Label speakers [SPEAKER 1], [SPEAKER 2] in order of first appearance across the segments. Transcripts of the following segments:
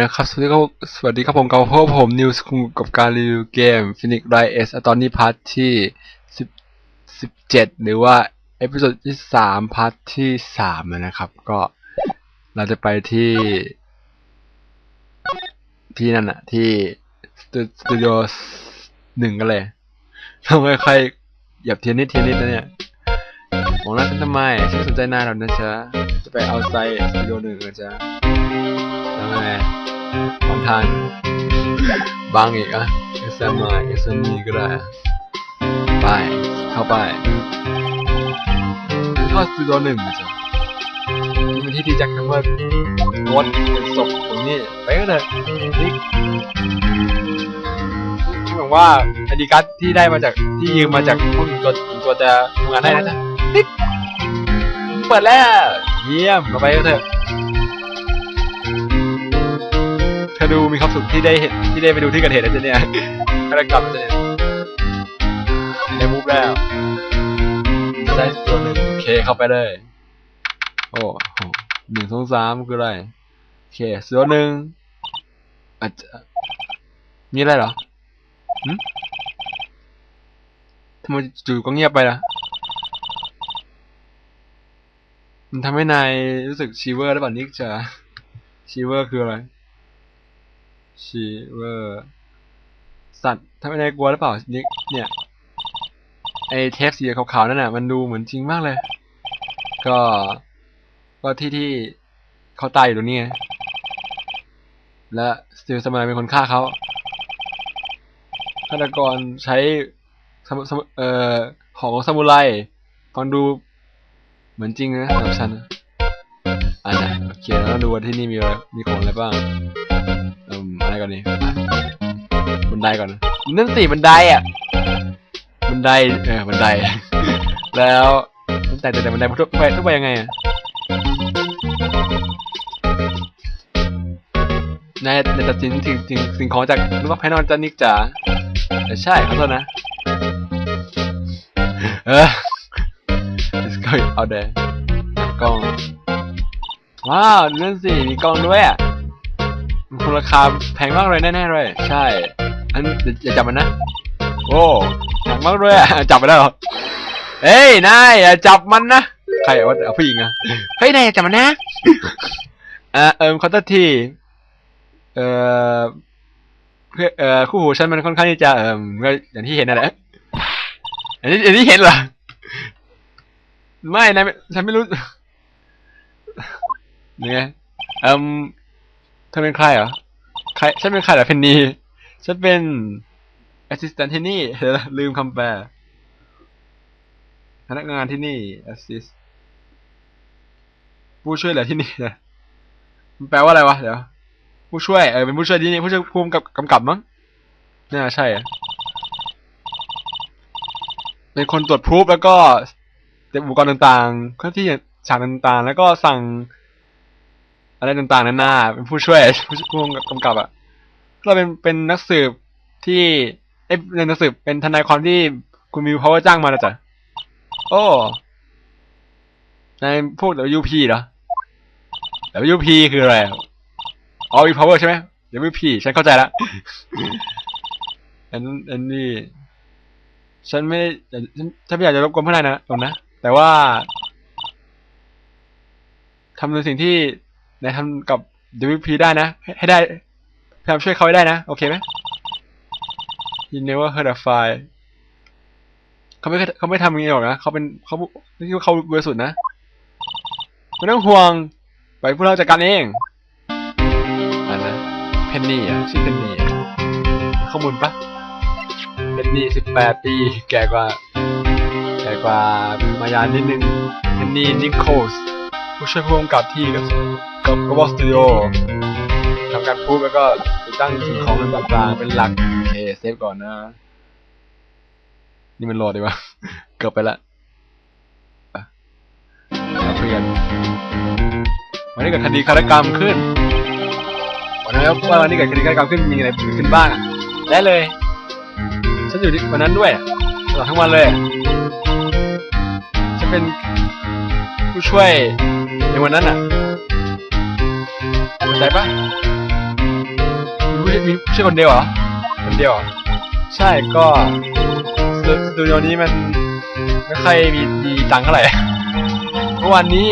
[SPEAKER 1] นะครับสวัสดีครับสวัสดีครับผมกับพวกผมนิวส์คุงกับการรีวิวเกม Phoenix Wright S ตอนนี้พาร์ทที่สิบสิบเจ็ดหรือว่าเอพิโซดที่สามพาร์ทที่สามนะครับ ก็เราจะไปที่ ที่นั่นอะที่สตูสตูดิโอหนึ่งกันเลยต้องค่อยๆหยียบเทียนนิดเทียนนิดนะเนี่ยมองหน้าฉันทำไมฉันสนใจหน้าเรานะจ๊ะจะไปเอาไซสตูดิโอหนึ่งนะจ๊ะแล้วไงทำทานบางอีกอะ SMI SME ก็ได้อะไป เข้าไปเข้าสตูดิโอหนึ่งนะจ๊ะนี่เป็นที่ที่จ็คทั้งว่ารถเป็นศพตรงนี้ไปกันเถอะนี่ที่บอกว่าไอดีการ์ดที่ได้มาจากที่ยืมมาจากพวกตัวตัวจะทำงานได้นะจ๊ะติ๊กเปิดแล้ว เยี่ยมเราไปกันเถอะ อดูมีความสุขที่ได้เห็นที่ได้ไปดูที่เกิดเหตุแล้วจ้ะเนี่ยฆาตกรรมแล้วจ้ะเนี่ยได้มูฟแล้วได้ตัวหนึ่งโอเคเข้าไปเลย โอ้โหหนึ่งสองสามคืออะไรโอเคส่วนหนึ่งอาจจะมีอะไรเหรอหึทำไมจู่ๆก็เงียบไปล่ะมันทำให้นายรู้สึกชีเวอร์ได้ป่ะนิกจะชีเวอร์คืออะไร ชีเวอร์ สัตว์ทำไมนายกลัวหรือเปล่านิกเนี่ยไอเทปสีขาวๆนั่นน่ะมันดูเหมือนจริงมากเลย ก็ ก็ที่ที่เขาตายอยู่ตรงนี้และสตีลสมายเป็นคนฆ่าเขาฆาตกรใช้สมสมเอ่อของซามูไรฟังดูเหมือนจริงนะสำหรับฉันอะนะโอเคแล้วดูว่าที่นี่มีมีของอะไรบ้าง ก่อนนี่บันไดก่อนนั่นสิบันไดอะบันไดเออบันได แล้วแต่แต่แต่บันไดทุกไปทุกไปยังไงอะนายนายตัดสินสิ่งสิ่งสิ่งของจากนึกว่าภายนอกจะนิกจ๋าแต่ใช่ขอโทษนะ เออ let's go out there กล้อง ว้าวนั่นสิมีกล้องด้วยอะมันคง ราคาแพงมากเลยแน่ๆเลย ใช่อันอย่าจับมันนะ โอ้หนักมากเลยอะจับไปแล้เหรอเฮ้ยนายอย่าจับมันนะใครว่าเอาผู้หญิงอะเฮ้ยนายอย่าจับมันนะอ่าเอิมคอตทีเอ่อเพื่อเอ่อคู่หูฉันมันค่อนข้างที่จะเอ่อก็อย่างที่เห็นนั่นแหละอันนี้อันนี้เห็นเหรอไม่นายฉันไม่รู้เนี่ยเอ่ม ธอเป็นใครเหรอ ใคร ฉันเป็นใครเหรอเพนนี ฉันเป็นแอสซิสแตนที่นี่เดี๋ยวนะลืมคำแปล พนักงานที่นี่ assist ผู้ช่วยเหลือที่นี่นะมันแปลว่าอะไรวะ เดี๋ยว ผู้ช่วย เออ เป็นผู้ช่วยที่นี่ ผู้ช่วยภูมิกับกำกับมั้งน่าใช่อะเป็นคนตรวจพรูฟแล้วก็เตรียมอุปกรณ์ต่างๆเครื่องที่ฉากต่างๆ แล้วก็สั่ง อะไรต่างๆนานาเป็นผู้ช่วยผู้ผู้กำกับอะเราเป็นเป็นนักสืบที่เอ้ยเป็นนักสืบเป็นทนายความที่คุณมิวพาวเวอร์จ้างมาแล้วจ้ะโอ้ในพวก WP เหรอ WP คืออะไรอ๋อ V Power ใช่ไหม WP ฉันเข้าใจแล้วอันอันนี้ฉันไม่ฉันฉันไม่อยากจะรบกวนเพื่อนนายนะตรงนะ แต่ว่าทำในสิ่งที่ นายทำกับ WP ได้นะ ให้ได้พยายามช่วยเขาให้ได้นะ โอเคไหม You never heard of fire เขาไม่เขาไม่ทำอย่างนี้หรอกนะเขาเป็นเขาไม่คิดว่าเขาบริสุทธิ์นะไม่ต้องห่วง ไปพวกเราจัดการเองอันนะเพนนี่อะชื่อเพนนี่ข้อมูลปะเพนนี่สิบแปดปี แก่กว่า แก่กว่า มายานิดนึงเพนนี่นิโคลส ผู้ช่วยผู้กำกับที่กับกับกบอสตูดิโอทำการพูดแล้วก็ติดตั้งสิ่งของต่างๆเป็นหลักโอเคเซฟก่อนนะ นี่มันโหลดดีวะเกือบไปละอะมาเพื่อนวันนี้เกิดคดีฆาตกรรมขึ้นวันนั้นว่าวันนี้เกิดคดีฆาตกรรมขึ้นมีอะไรเกิดขึ้นบ้างอะได้เลย ฉันอยู่ที่วันนั้นด้วยตลอดทั้งวันเลยฉันเป็นผู้ช่วย ในวันนั้นอะเข้าใจปะช่มีผู้ช่คนเดียวเหรอคนเดียวใช่ก็สตูดิโอนี้มันไม่ค่อยมีมีตังค์เท่าไหร่เมื่อวานนี้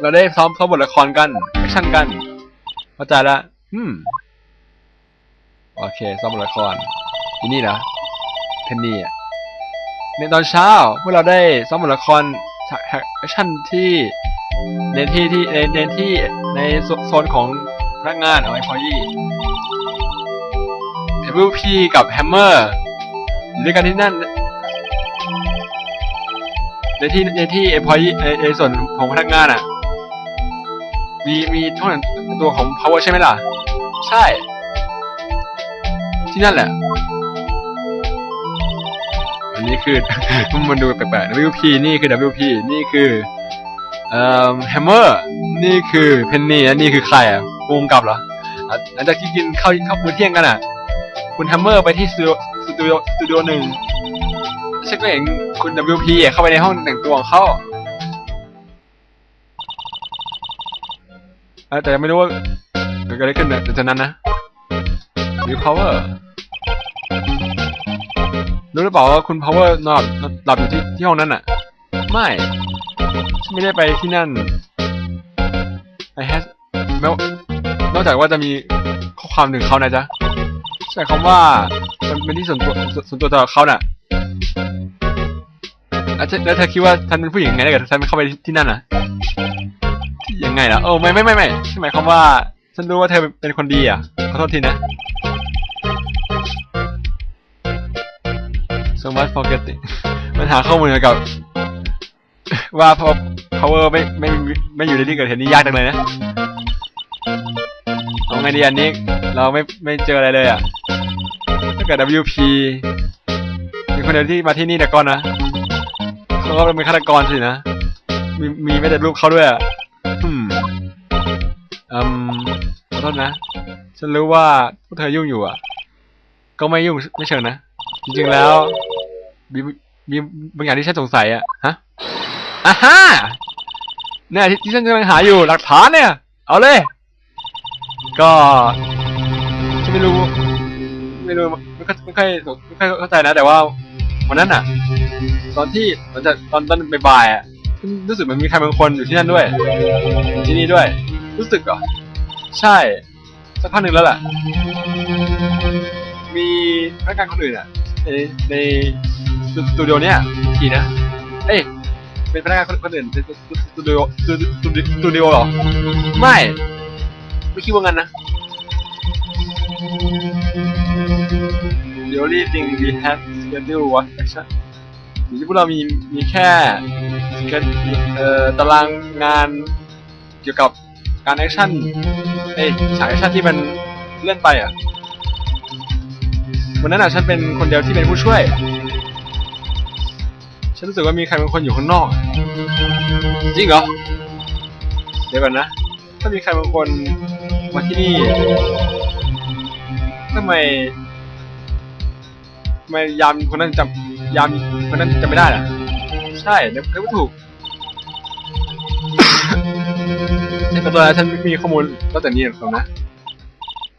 [SPEAKER 1] เราได้ซ้อมซ้อมบทละครกันแอคชั่นกันเข้าใจละอืมโอเคซ้อมบทละครที่นี่นะเพนนี่อะในตอนเช้าพวกเราได้ซ้อมบทละคร แอคชั่นที่ในที่ที่ในในที่ในโซนของพนักงานเอาไว้พอยี่เอวิลพีกับแฮมเมอร์อยู่ด้วยกันที่นั่น ในที่ในที่เอพอยในในส่วนของพนักงานอะ มีมีเท่านั้นตัวของ power ใช่ไหมล่ะ ใช่ ที่นั่นแหละ อันนี้คือ มันดูแปลกๆ WP นี่คือ WP นี่คือเอ่อ Hammer นี่คือเพนนี่นี่คือใครอะภูมิกับเหรอหลังจากที่กินข้าวข้าวมื้อเที่ยงกันอะ คุณ Hammer ไปที่สตูดิโอสตูดิโอสตูดิโอหนึ่งฉันก็เห็นคุณ WP เข้าไปในห้องแต่งตัวของเขาแต่ยังไม่รู้ว่าเกิดอะไรขึ้นนะจากนั้นนะวิว power รู้หรือเปล่าว่าคุณ power นอนหลับหลับอยู่ที่ที่ห้องนั้นอะ ไม่ฉันไม่ได้ไปที่นั่น I has แม้นอกจากว่าจะมีข้อความถึงเขานะจ๊ะใช้คำว่ามันเป็นที่ส่วนตัวส่วนตัวต่อเขาน่ะแล้วเธอคิดว่าฉันเป็นผู้หญิงไงถ้าเกิดฉันไม่เข้าไปที่นั่นน่ะยังไงล่ะเออไม่ไม่ไม่ไม่หมายความว่า ฉันรู้ว่าเธอเป็นคนดีอะขอโทษทีนะ so much forgetting มันหาข้อมูลเกี่ยวกับ ว่าพอ power ไม่ไม่ไม่ไม่อยู่ในที่เกิดเหตุนี้ยากจังเลยนะเอาไงดีอันนี้เราไม่ไม่เจออะไรเลยอะถ้าเกิด WP มีคนเดียวที่มาที่นี่แต่ก่อนนะเขาก็เป็นฆาตกรสินะ มีมีไม่แต่รูปเขาด้วยอะอืมอืมขอโทษนะ ฉันรู้ว่าพวกเธอยุ่งอยู่อะ ก็ไม่ยุ่งไม่เชิงนะ จริงๆแล้ว มีมีบางอย่างที่ฉันสงสัยอะฮะอ่าฮ่าเนี่ยที่ที่ฉันกำลังหาอยู่หลักฐานเนี่ย เอาเลย ก็ฉันไม่รู้ ไม่รู้ไม่ค่อยไม่ค่อยไม่ค่อยเข้าใจนะ แต่ว่าวันนั้นอะตอนที่ตอนจะตอนตอนบ่ายๆอะรู้สึกเหมันมีใครบางคนอยู่ที่นั่นด้วยอยู่ที่นี่ด้วย รู้สึกเหรอใช่สักพักหนึ่งแล้วแหละมีพนักงานคนอื่นอะในใน สตูดิโอเนี้ยกี่นะ เอ้ยเป็นพนักงานคนอื่นในสตูดิโอสตูดิสตูดิสตูดิโอเหรอ ไม่ ไม่คิดว่างั้นนะ The only thing we have schedule was action สิ่งที่พวกเรามีมีแค่แค่เอ่อตารางงานเกี่ยวกับการแอคชั่นเอ้ยฉากแอคชั่นที่มันเลื่อนไปอะวันนั้นอะฉันเป็นคนเดียวที่เป็นผู้ช่วย ฉันรู้สึกว่ามีใครบางคนอยู่ข้างนอก จริงเหรอ เดี๋ยวก่อนนะ ถ้ามีใครบางคนมาที่นี่ทำไมทำไมยามคนนั้นจำยามคนนั้นจำไม่ได้ล่ะ ใช่เดี๋ยวเดี๋ยวไม่ถูกแต่ตัวฉันไม่มีข้อมูลตั้งแต่นี้หรอกนะ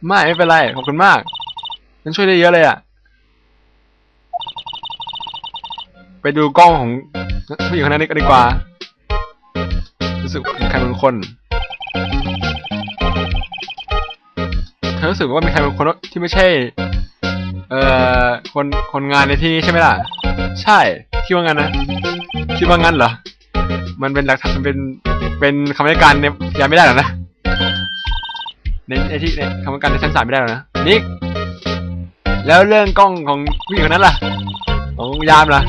[SPEAKER 1] ไม่ไม่เป็นไร ขอบคุณมาก ฉันช่วยได้เยอะเลยอะ ไปดูกล้องของผู้หญิงคนนั้นกันดีกว่า รู้สึกมีใครบางคนเธอรู้สึกว่ามีใครบางคนที่ไม่ใช่ เอ่อ คนคนงานในที่นี้ใช่ไหมล่ะ ใช่คิดว่างั้นนะคิดว่างั้นเหรอ มันเป็นหลักฐานมันเป็นเป็นคำให้การเนี่ยยังไม่ได้หรอนะในในที่ในคำให้การในชั้นศาลไม่ได้หรอกนะนิกแล้วเรื่องกล้องของผู้หญิงคนนั้นล่ะของยามล่ะ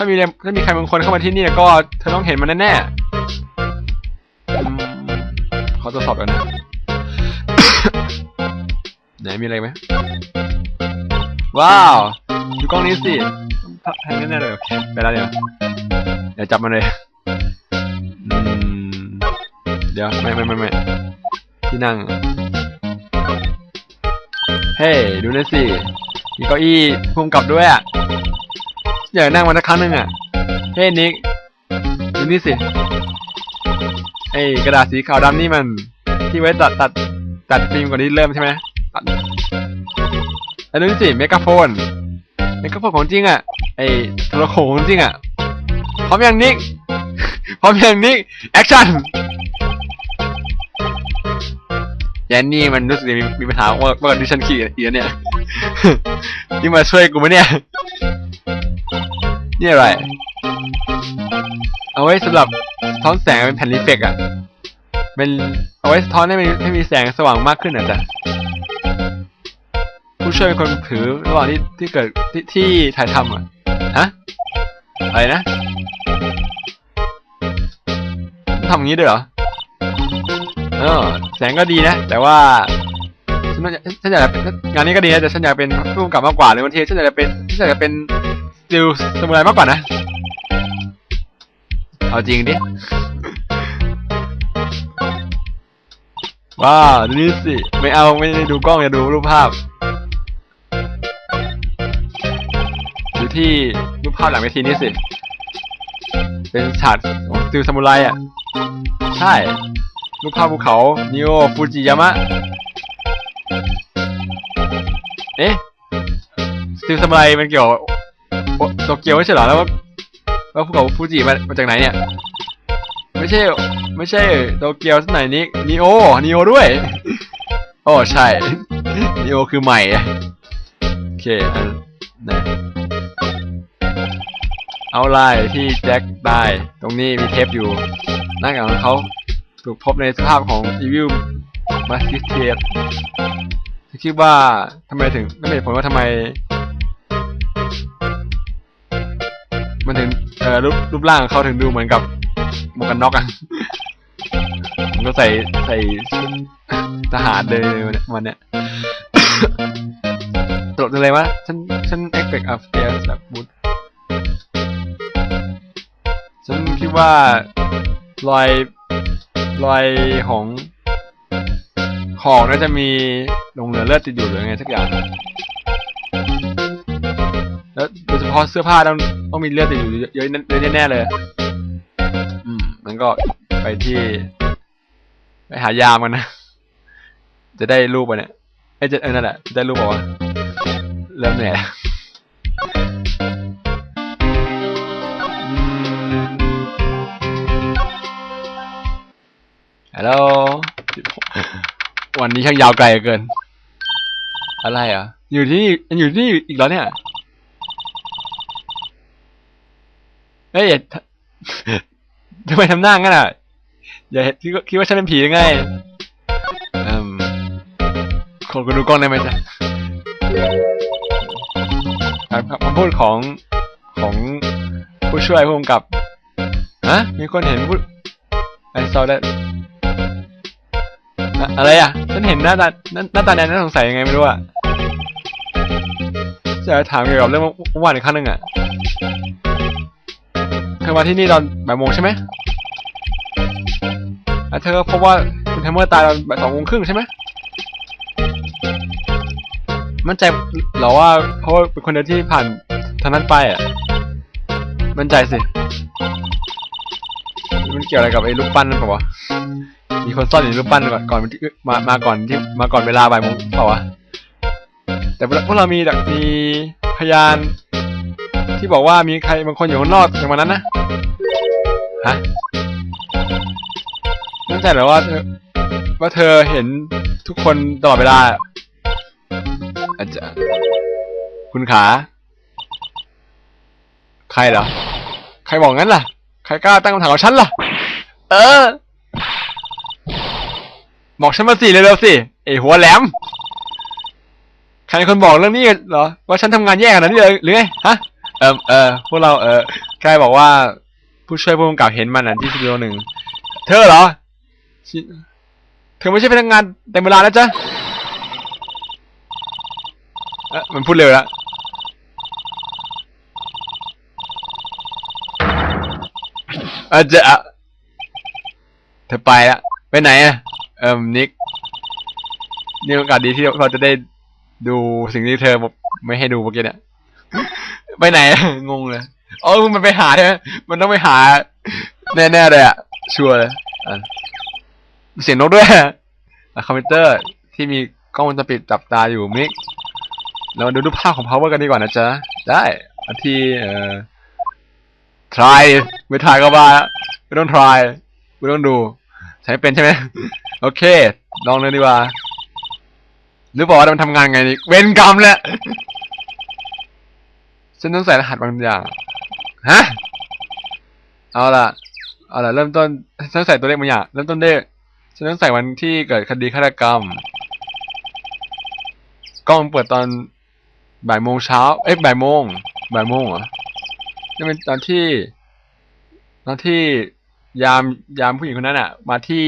[SPEAKER 1] ถ้ามีเนี่ยถ้ามีใครบางคนเข้ามาที่นี่ก็เธอต้องเห็นมันแน่ๆอืมขอตรวจสอบก่อนนะไหนมีอะไรไหมว้าวดูกล้องนี้สิแทงแน่ๆเลยโอเคไปแล้วเดี๋ยวเดี๋ยวจับมันเลยอืมเดี๋ยวไม่ไม่ไม่ไม่ที่นั่ง เฮ้ยดูหน่อยสิมีเก้าอี้พุ่มกลับด้วยอะ อยากนั่งมาสักครั้งหนึ่งอะเฮ้ยนิกดูนี่สิไอ้กระดาษสีขาวดำนี่มัน ที่ไว้ตัดตัดตัดฟิล์มก่อนที่เริ่มใช่ไหมตัดอันนู้นสิเมกาโฟนเมกาโฟนของจริงอะไอ้โทรโขงของจริงอะพร้อมยังนิกพร้อมยังนิกแอคชั่นแยนนี่มันรู้สึกมีมีปัญหาว่าว่าดิฉันขี่อีกแล้วเนี่ย นี่มาช่วยกูไหมเนี่ย นี่อะไร เอาไว้สำหรับท้อนแสงเป็นแผ่นรีเฟกอะเป็นเอาไว้ท้อนให้มีให้มีแสงสว่างมากขึ้นอะจ้ะผู้ช่วยเป็นคนถือระหว่างที่ที่เกิดที่ที่ถ่ายทำอะฮะอะไรนะทำอย่างนี้ด้วยเหรอเออแสงก็ดีนะ แต่ว่าฉันว่าฉันอยากงานนี้ก็ดีนะแต่ฉันอยากเป็นผู้กำกับมากกว่าเลยบางทีฉันอยากจะเป็นฉันอยากจะเป็น ติลสมุไรมากกว่านะ เอาจริงดิ ว้าวดูนี่สิ ไม่เอาไม่ได้ดูกล้องอย่าดูรูปภาพ ดูที่รูปภาพหลังเวทีนี่สิ เป็นฉากของสติลซามูไรอะ ใช่ รูปภาพภูเขา นิโอฟูจิยามะ เอ๊ะสติลซามูไรมันเกี่ยว โตเกียวไม่ใช่เหรอแล้วว่าแล้วภูเขาฟูจิมามาจากไหนเนี่ย ไม่ใช่ ไม่ใช่โตเกียวที่ไหนนี้นิโอนิโอด้วย โอ้ใช่นิโอคือใหม่โอเคอันไหนเอาไลน์ที่แจ็คได้ตรงนี้มีเทปอยู่หน้ากากของเขาถูกพบในสภาพของ Evil m a s t i c a t e คิดว่าทำไมถึงไม่เป็นผลว่าทำไม มันถึงเอ่อรูปรูปร่างของเขาถึงดูเหมือนกับหมวกกันน็อกอะมันก็ใส่ใส่ทหารเลยวันเนี้ยตลกจังเลยวะฉันฉัน expect a f a i r แบบบูทฉันคิดว่ารอยรอยของของน่าจะมีลงเรือเลือดติดอยู่หรือไงสักอย่าง แล้วโดยเฉพาะเสื้อผ้าต้องต้องมีเลือดติดอยู่เยอะเยอะแน่ๆเลย อืมมันก็ไปที่ ไปหายามกันนะ จะได้รูปอะเนี่ยไอ้ยจะเออนั่นแหละจะได้รูปวะเริ่มเหนื่อยแล้วฮัลโหลวันนี้ช่างยาวไกลเกิน อะไรอะ อยู่ที่นี่ยังอยู่ที่นี่อีกแล้วเนี่ย เฮ้ยอย่าทำไมทำหน้างั้นอะ อย่าคิดว่าฉันเป็นผีหรือไงอืมคนก็ดูกล้องได้ไหมจ๊ะครับคำพูดของของผู้ช่วยผู้กำกับฮะมีคนเห็นผู้ไอซอได้อะไรอะ ฉันเห็นหน้าตาหน้าตาแนนน่าสงสัยยังไงไม่รู้อะจะถามเกี่ยวกับเรื่องเมื่อวานอีกครั้งหนึ่งอะ ธอมาที่นี่ตอนบ่ายโมงใช่ไหมแล้วเธอพบว่าคุณแฮมเมอร์ตายตอนบ่ายสองโมงครึ่งใช่ไหมมั่นใจเหรอว่าเพราะเป็นคนเดียวที่ผ่านทางนั้นไปอะ มั่นใจสิ มันเกี่ยวอะไรกับไอ้รูปปั้นนั่นเปล่าวะ มีคนซ่อนอยู่ในรูปปั้นก่อนก่อนมามาก่อนที่มาก่อนเวลาบ่ายโมงเปล่าวะ แต่พวกเรามีดักมีพยาน ที่บอกว่ามีใครบางคนอยู่ข้างนอกในวันนั้นนะฮะมั่นใจหรือว่าว่าเธอเห็นทุกคนตลอดเวลาอาจจะคุณขา ใครเหรอ ใครบอกงั้นล่ะ ใครกล้าตั้งคำถามกับฉันล่ะ เออ บอกฉันมาสิเร็วๆสิไอหัวแหลม ใครคนบอกเรื่องนี้เหรอ ว่าฉันทำงานแย่ขนาดนี้เลยหรือไงฮะ เออเออพวกเราเออใกล้บอกว่า ผู้ช่วยผู้กำกับเห็นมันอะที่สตูดิโอหนึ่งเธอเหรอชิเธอไม่ใช่พนักงานเต็มเวลาแล้วจ้ะเอ๊ะมันพูดเร็วแล้วอาจะเธอไปละไปไหนอะเอิมนิกนี่โอกาสดีที่เราจะได้ดูสิ่งที่เธอไม่ให้ดูเมื่อกี้เนี่ย ไปไหน งงเลยอ๋อมันไปหาใช่ไหมมันต้องไปหา แน่ๆเลยอะ ชัวร์เลยอะเสียงนกด้วยคอมพิวเตอร์ที่มีกล้องวงจรปิดจับตาอยู่มิกเราดูรูปภาพของ power กันดีกว่านะจ๊ะ ได้อันที่เอ่อ try ไม่ try ก็บ้าไม่ต้อง try ไม่ต้องดู ใช้เป็นใช่ไหมโอเค ลองเลยดีกว่าหรือบอกว่ามันทำงานไงนี่เวนกรรมแหละ ฉันต้องใส่รหัสบางอย่าง ฮะ เอาล่ะ เอาล่ะ เริ่มต้นฉันต้องใส่ตัวเลขบางอย่าง เริ่มต้นด้วยฉันต้องใส่วันที่เกิดคดีฆาตกรรม กล้องเปิดตอนบ่ายโมงเช้า เอ้ยบ่ายโมง บ่ายโมงเหรอนี่เป็นตอนที่ ตอนที่ยามยามผู้หญิงคนนั้นอะ มาที่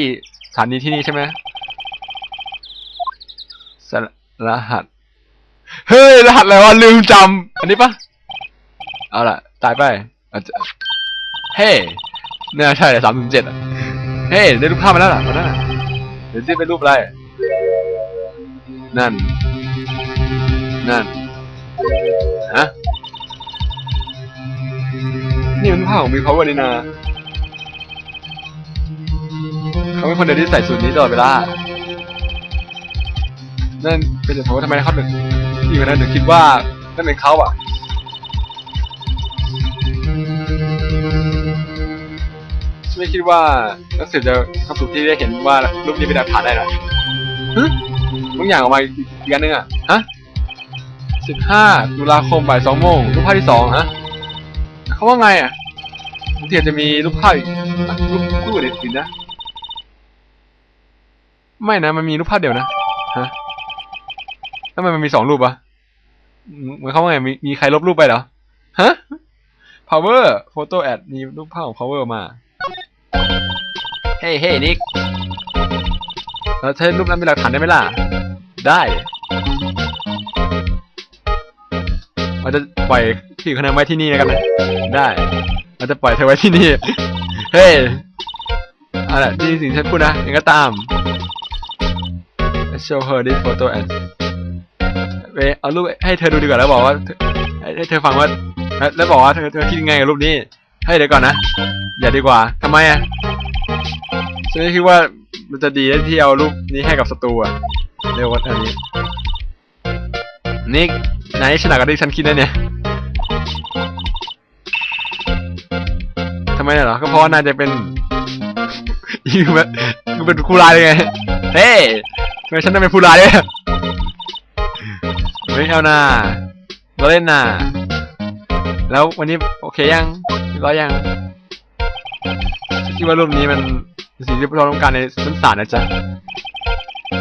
[SPEAKER 1] สถานีที่นี่ใช่ไหมสรหัส เฮ้ย รหัสอะไรวะลืมจำอันนี้ปะ เอาล่ะ ตายไปเฮ้เนี่ยใช่เลยสามถึงเจ็ดอะ เฮ้ได้รูปภาพมาแล้วล่ะตอนนั้นเดี๋ยวจะเป็นรูปอะไร นั่น นั่น ฮะ นี่มันภาพของมีพาวเวอร์นี่นาเขาเป็นคนเดียวที่ใส่สูตรนี้ตลอดเวลา นั่นเป็นเหตุผลว่าทำไมเขาถึงที่วันนั้นถึงคิดว่านั่นเป็นเขาอะ ไม่คิดว่านักสืบจะทำสุดที่ได้เห็นว่ารูปนี้เป็นหลักฐานได้นะฮึบางอย่างออกมาอีกอันหนึงอะ ฮะสิบห้าตุลาคมบ่ายสองโมงรูปภาพที่สองฮะเขาว่าไงอะบางทีอาจจะมีรูปภาพอีกอะรูปคู่อื่นๆนะ ไม่นะ มันมีรูปภาพเดียวนะ ฮะทำไมมันมีสองรูปอะอืมหมายความว่าไง มีมีใครลบรูปไปเหรอ ฮะ power photo ad มีรูปภาพของ power มา เฮ้เฮ้นิกเราใช้รูปนั้นเป็นหลักฐานได้ไหมล่ะ ได้เราจะปล่อยพี่คนนั้นไว้ที่นี่แล้วกันนะได้เราจะปล่อยเธอไว้ที่นี่ เฮ้เอาล่ะที่สิ่งที่ฉันพูดนะยังก็ตาม Let's show her this photo and ไปเอารูปให้เธอดูดีกว่าแล้วบอกว่าให้เธอฟังว่า แล้วแล้วบอกว่าเธอเธอคิดยังไงกับรูปนี้ ให้เดี๋ยวก่อนนะ อย่าดีกว่าทำไมอะ ฉันคิดว่ามันจะดีที่เอารูปนี้ให้กับศัตรูอะเร็วกว่าอันนี้นิกนายชนะกับที่ฉันคิดนะเนี่ยทำไมเหรอ ก็เพราะว่านายจะเป็นยูแบบยูเป็นผู้ร้ายเลยไง เฮ้ยทำไมฉันต้องเป็นผู้ร้ายเนี่ยไม่เอานาเราเล่นนาแล้ววันนี้โอเคยังร้อยยัง คิดว่ารูปนี้มันสิ่งที่เราต้องการในชั้นศาลนะจ๊ะ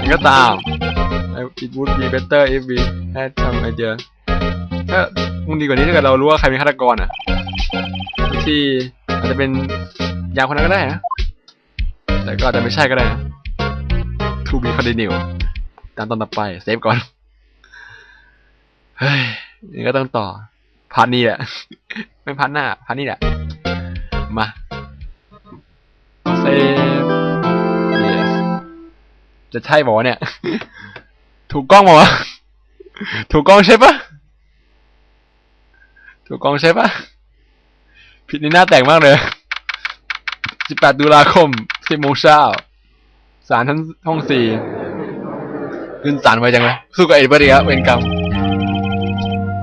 [SPEAKER 1] ยังก็ตาม it would be better if we had some idea ถ้าคงดีกว่านี้ถ้าเกิดเรารู้ว่าใครเป็นฆาตกรอะที่อาจจะเป็นยามคนนั้นก็ได้นะแต่ก็อาจจะไม่ใช่ก็ได้นะ To be continue ตามตอนต่อไปเซฟก่อน เฮ้ยนี่ก็ต้องต่อพาร์ทนี้แหละ ไม่พาร์ทหน้าพาร์ทนี้แหละ มา จะใช่บอกว่าเนี่ย ถูกกล้องบอกว่าถูกกล้องใช่ปะถูกกล้องใช่ปะผิดนี่หน้าแตกมากเลย 18 ตุลาคม 10โมงเช้าศาลชั้นห้องสี่ขึ้นศาลไวจังเลยสู้กับเอ็ดเบอร์ดีครับเวรกรรม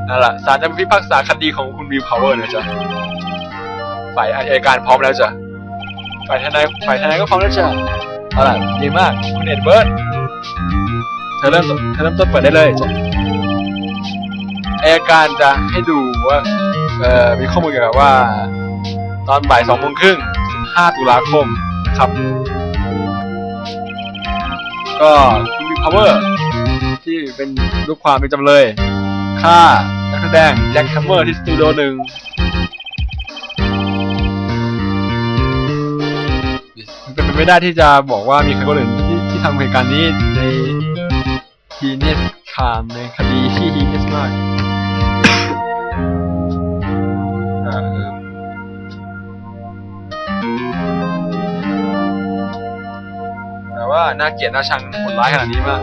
[SPEAKER 1] นั่นแหละศาลจะพิพากษาคดีของคุณวิวพาวเวอร์นะจ๊ะฝ่ายอัยการพร้อมแล้วจ้ะฝ่ายทนายฝ่ายทนายก็พร้อมแล้วจ้ะ เอาล่ะดีมากคุณเอ็ดเบิร์ดเธอเริ่มเธอเริ่มต้นเปิดได้เลยจ้ะอัยการจะให้ดูว่าเอ่อมีข้อมูลเกี่ยวกับว่า ตอนบ่ายสองโมงครึ่ง15ตุลาคมครับ ก็คุณมี power ที่เป็นลูกความเป็นจำเลยฆ่านักแสดงแจ็คแฮมเมอร์ที่สตูดิโอหนึ่ง ไม่ได้ที่จะบอกว่ามีใครคนอื่นที่ที่ทำเหตุการณ์นี้ในทีเนสคามในคดีที่ฮีเนสมากแต่ว่าน่าเกลียดน่าชังโหดร้ายขนาดนี้มาก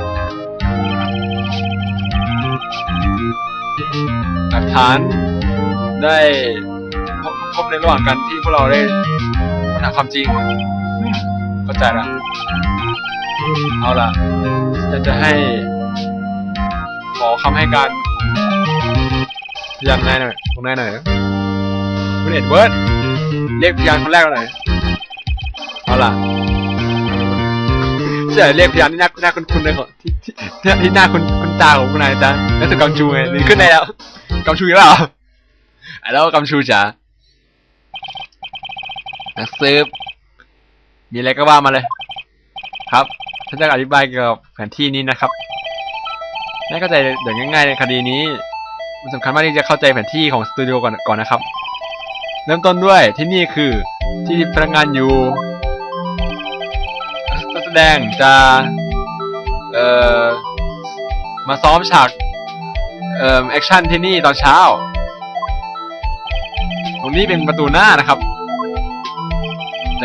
[SPEAKER 1] หลักฐานได้พบพบในระหว่างกันที่พวกเราได้ค้นหาความจริง เข้าใจละเอาละจะจะให้ ขอคำให้การพยานนายหน่อยของนายหน่อยนะคุณเอ็ดเวิร์ดเรียกพยานคนแรกหน่อยเอาล่ะใช่เรียกพยานที่หน้าหน้าคุณคุณเลยก่อนที่ที่ที่หน้าคุณคุณตาของคุณนายจ้ะนั่นคือกำชูไงนี่ขึ้นได้แล้วกำชูอีกแล้วเหรออะแล้วกำชูจ๋านักสืบ มีอะไรก็ว่ามาเลย ครับฉันจะอธิบายเกี่ยวกับแผนที่นี้นะครับให้เข้าใจอย่างง่ายๆในคดีนี้ มันสำคัญมากที่จะเข้าใจแผนที่ของสตูดิโอก่อนก่อนนะครับ เริ่มต้นด้วยที่นี่คือที่พนักงานอยู่นักแสดงจะ เอ่อ มาซ้อมฉาก เอ่อ แอคชั่นที่นี่ตอนเช้า ตรงนี้เป็นประตูหน้านะครับ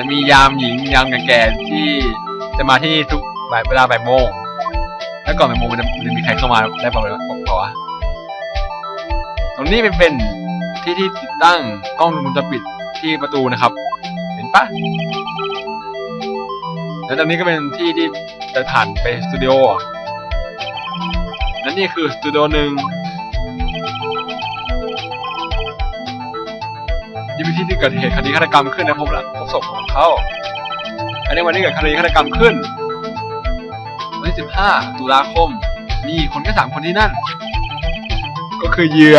[SPEAKER 1] จะมียามหญิงยามแก่ๆที่จะมาที่ทุกบ่ายเวลาบ่ายโมง แล้วก่อนเป็นโมงมันจะมันจะมีใครเข้ามาได้เปล่าวะบอกเปล่าตรงนี้เป็นเป็นที่ที่ติดตั้งกล้องวงจรปิดที่ประตูนะครับ เห็นปะแล้วตรงนี้ก็เป็นที่ที่จะผ่านไปสตูดิโอและนี่คือสตูดิโอหนึ่ง นี่เป็นที่ที่เกิดเหตุคดีฆาตกรรมขึ้นนะพบละพบศพของเขาอันนี้วันนี้เกิดคดีฆาตกรรมขึ้นวันที่ 15 ตุลาคม มีคนแค่สามคนที่นั่น ก็คือเหยื่อ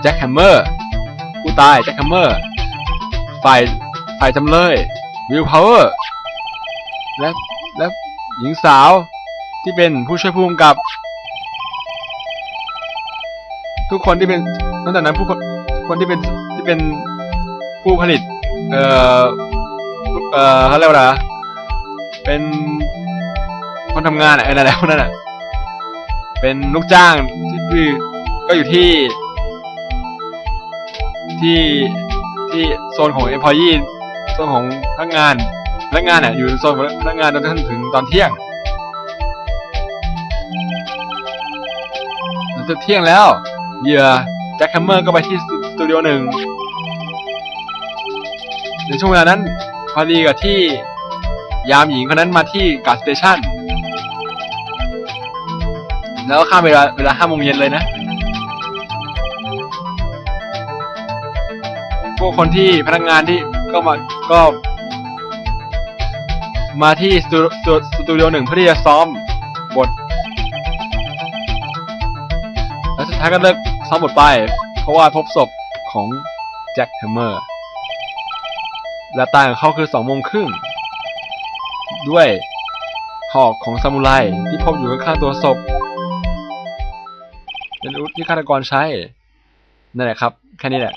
[SPEAKER 1] แจ็คแฮมเมอร์ผู้ตายแจ็คแฮมเมอร์ฝ่ายฝ่ายจำเลยวิลพาวเวอร์และและหญิงสาวที่เป็นผู้ช่วยผู้กำกับ ทุกคนที่เป็นนอกจากนั้นผู้คนที่เป็นที่เป็น ผู้ผลิต เอ่อ เอ่อเขาเรียกว่าอะไรนะเป็นคนทำงานอะเออนั่นแหละนนั้นอะเป็นลูกจ้างที่ก็อยู่ที่ ที่ที่โซนของ employee โซนของพนักงานพนักงานอะอยู่โซนของพนักงานจนถึงตอนเที่ยงจากเที่ยงแล้ว เหยื่อแจ็คแฮมเมอร์ก็ไปที่สตูดิโอหนึ่ง ในช่วงเวลานั้นพอดีกับที่ยามหญิงคนนั้นมาที่กาสเตชันแล้วข้ามเวลาเวลาห้าโมงเย็นเลยนะ พวกคนที่พนักงานที่ก็มาก็ มาที่สตูสตูสตูดิโอหนึ่งเพื่อที่จะซ้อมบท แล้วสุดท้ายก็เลิกซ้อมบทไป เพราะว่าพบศพของแจ็คแฮมเมอร์ และตายของเขาคือสองโมงครึ่ง ด้วยหอกของซามูไรที่พบอยู่ข้างๆตัวศพ เป็นอาวุธที่ฆาตกรใช้ นั่นแหละครับ แค่นี้แหละ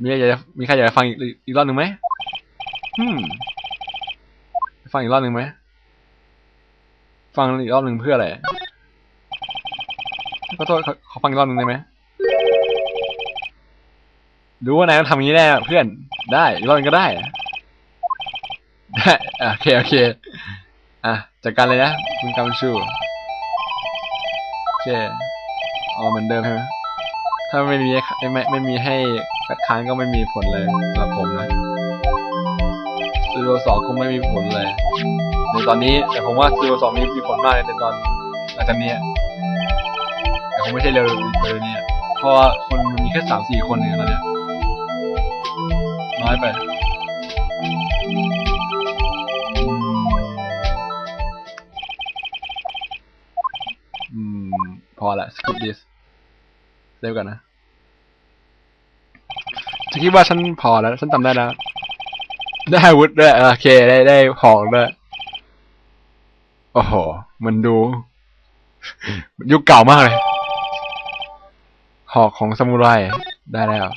[SPEAKER 1] มีใครอยากจะมีใครอยากฟังอีกอีกรอบหนึ่งไหมอืมฟังอีกรอบหนึ่งไหม ฟังอีกรอบหนึ่งเพื่ออะไร ขอโทษขอขอฟังอีกรอบหนึ่งได้ไหม รู้ว่านายต้องทำอย่างนี้แน่เพื่อน ได้อีกรอบนึงก็ได้ ได้อะโอเคโอเค อะจัดการเลยนะคุณกำชูโอเคเอเหมือนเดิมใช่ไหมถ้าไม่มีไม่ไม่ไม่มีให้คัดค้านก็ไม่มีผลเลยสำหรับผมนะสตูดิโอสองคงไม่มีผลเลยในตอนนี้แต่ผมว่าสตูดิโอสองมีมีผลมากเลยในตอนหลังจากนี้แต่คงไม่ใช่เร็วเร็วนี้เพราะว่าคนมันมีแค่สามสี่คนเองตอนเนี้ย น้อยไปอืมพอละ skip this เร็วกันนะฉันคิดว่าฉันพอแล้ว ฉันจำได้แล้ว ได้วุธด้วย โอเค ได้ได้หอกด้วยโอ้โห มันดู ยุคเก่ามากเลย หอกของซามูไร ได้แล้ว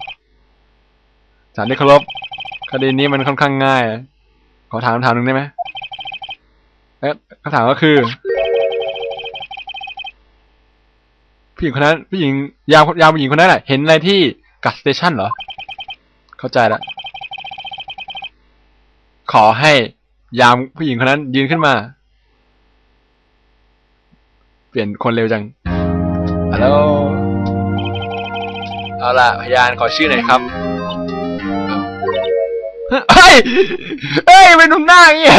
[SPEAKER 1] สารที่เคารพคดีนี้มันค่อนข้างง่าย ขอถามคำถามหนึ่งได้ไหมเอ๊ะคำถามก็คือผู้หญิงคนนั้นผู้หญิงยามยามผู้หญิงคนนั้นน่ะ เห็นอะไรที่กัสสเตชันเหรอ เข้าใจละขอให้ยามผู้หญิงคนนั้นยืนขึ้นมา เปลี่ยนคนเร็วจังฮัลโหลเอาล่ะพยานขอชื่อหน่อยครับ เฮ้ย เฮ้ยเป็นหนุ่มหน้าอย่างเงี้ย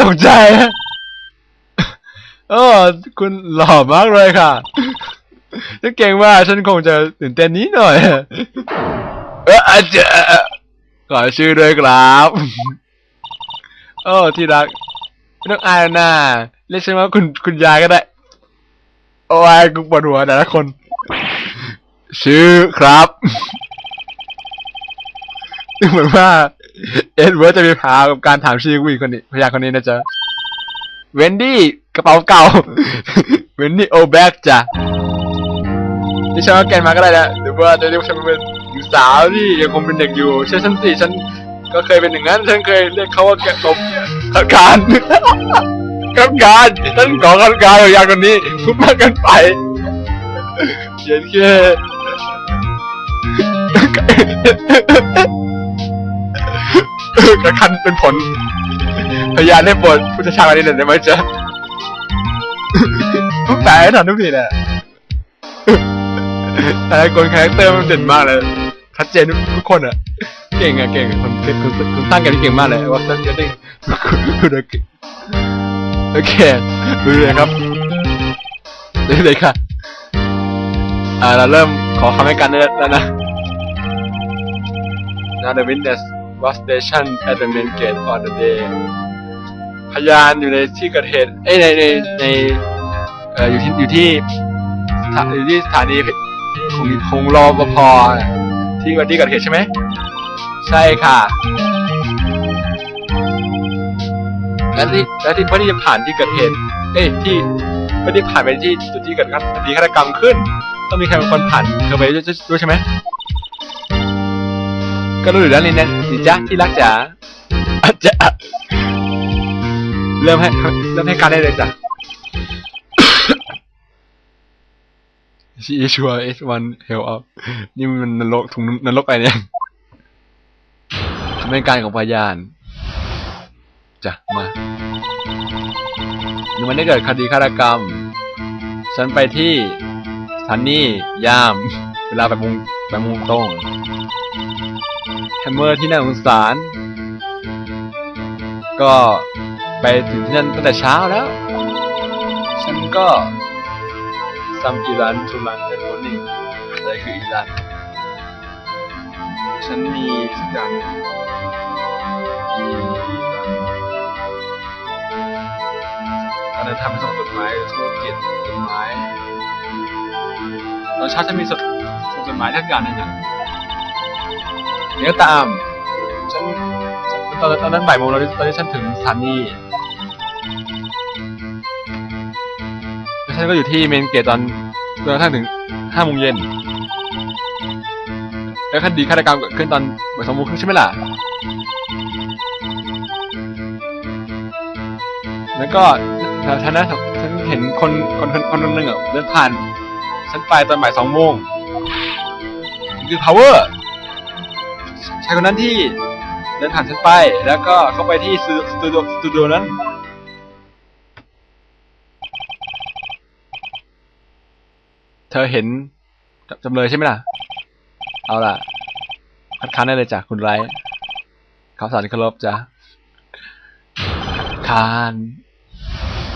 [SPEAKER 1] ตกใจอะเออคุณหล่อมากเลยค่ะฉันเก่งมาฉันคงจะตื่นเต้นนิดหน่อย เอออาจจะขอชื่อด้วยครับโอ้ที่รักไม่ต้องอายน้าเรียกฉันว่าคุณคุณยายก็ได้ โอ้ยกูปวดหัวแต่ละคน ชื่อครับ เหมือนว่าเอ็ดเวิร์ดจะมีพากับการถามชื่อผู้หญิงคนนี้พยาคนนี้นะจ๊ะเวนดี้กระเป๋าเก่าเวนดี้โอแบกจ้ะที่ฉันว่าแกนมาก็ได้นะหรือว่าจะเรียกฉันเป็นหญิงสาวที่ยังคงเป็นเด็กอยู่เชื่อฉันสิฉันก็เคยเป็นอย่างนั้น ฉันเคยเรียกเขาว่าแกตบขัดการขัดการฉันขอขัดการกับยาคนนี้พูดมากกันไปเขียนแค่ กระคันเป็นผล พยานได้บทพุทธชาตินี้เลยได้ไหมจ๊ะแปลให้ทันทุกทีแหละแต่ละคนคาแรคเตอร์มันเด่นมากเลยชัดเจนทุกคนอะ เก่งอะเก่งคนคุณคุณคุณตั้งกันที่เก่งมากเลยว่าตั้งเยอะดิคุณโอเคโอเคดูเลยครับดูเลยค่ะอ่าเราเริ่มขอคำให้การได้แล้วนะ Now the witness was stationed at the main gate on the day พยานอยู่ในที่เกิดเหตุเอ้ยในในในเอ่ออยู่ที่อยู่ที่สถาอยู่ที่สถานีของของรอปภที่วันที่เกิดเหตุใช่ไหมใช่ค่ะและที่และที่เพื่อที่จะผ่านที่เกิดเหตุเอ้ยที่เพื่อที่ผ่านไปที่จุดที่เกิดคดีฆาตกรรมขึ้น ต้องมีใครเป็นคนผ่านเธอไปด้วยด้วยใช่ไหม ก็รู้อยู่แล้วนี่นะนี่จ๊ะที่รักจ๋าอาจจะเริ่มให้เริ่มให้การได้เลยจ้ะ She is sure H1 hell up นี่มันนรกถุงนรกอะไรเนี่ยคำให้การของพยานจ้ะมาในวันที่เกิดคดีฆาตกรรม ฉันไปที่สถานียาม เวลาไปมุง ไปมุงตรงแฮมเมอร์ที่น่าสงสาร ก็ไปถึงที่นั่นตั้งแต่เช้าแล้ว ฉันก็ซัมอีรันทูรันเดนโมนิ่งอะไรคืออีรัน ฉันมีสักอย่างอีรันการเดินทางไปส่งจดหมายธุรกิจจดหมายตอนเช้าจะมีส่ง จดหมายทักอย่างหนึงอะเดี๋ยวตาม ฉันตอนตอนนั้นบ่ายโมงแล้วตอนนี้ฉันถึงสถานีแล้วฉันก็อยู่ที่เมนเกตตอนจนกระทั่งถึงห้าโมงเย็น แล้วคดีฆาตกรรมเกิดขึ้นตอนบ่ายสองโมงครึ่งใช่ไหมล่ะ แล้วก็ฉันนะฉันเห็นคนคนคนคนหนึ่งอะเดินผ่านฉันไปตอนบ่ายสองโมง คือ power ชายคนนั้นที่เดินผ่านฉันไป แล้วก็เข้าไปที่สตูดิโอสตูดิโอนั้น เธอเห็นจำเลยใช่ไหมล่ะ เอาล่ะคัดค้านได้เลยจ้ะคุณไรข่าวสารเคารพจ้ะคาน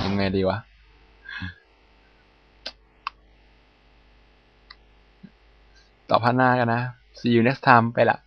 [SPEAKER 1] ยังไงดีวะ ต่อพันหน้ากันนะ see you next time ไปละ